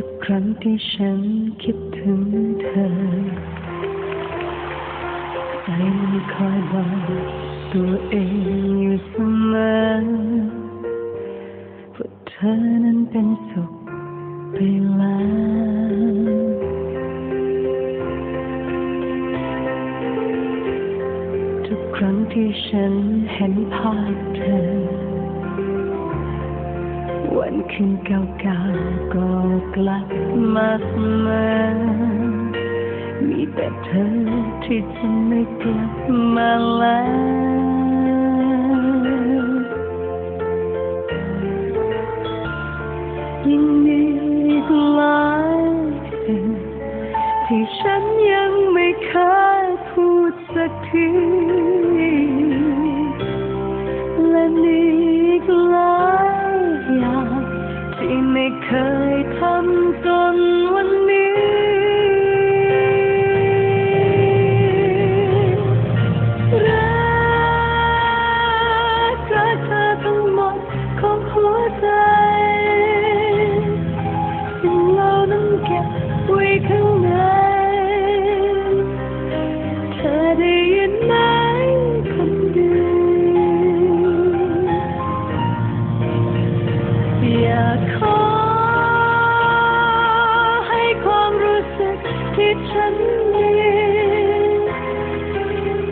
ทุกครั้งที่ฉันคิดถึงเธอ ใจมันคอยบอกตัวเองอยู่เสมอว่าเธอนั้นเป็นสุขไปแล้วทุกครั้งที่ฉันเห็นภาพเธอ วันคืนเก่าๆก็ ลับมาเสมอมีแต่เธอที่จะไม่กลับมาแล้วยังมีอีกหลายสิ่งที่ฉันยังไม่เคยพูดสักทีและมี ไม่เคยทำจนวัน ฉันมี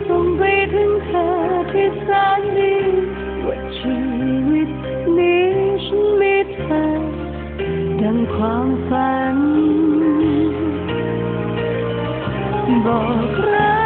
ส่งไปถึงเธอที่แสนดีว่าชีวิตนี้ฉันมีเธอดังความฝันบอกรัก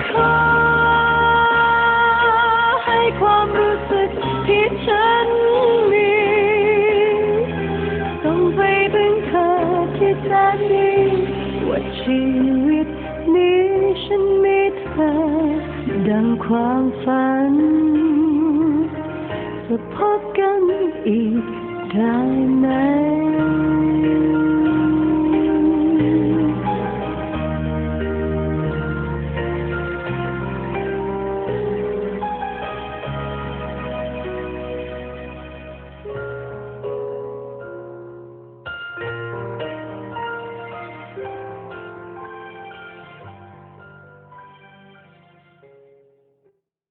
อยากขอให้ความรู้สึกที่ฉันมีส่งไปถึงเธอที่แสนดีว่าชีวิตนี้ฉันมีเธอ ดังความฝัน จะพบกันอีกได้ไหม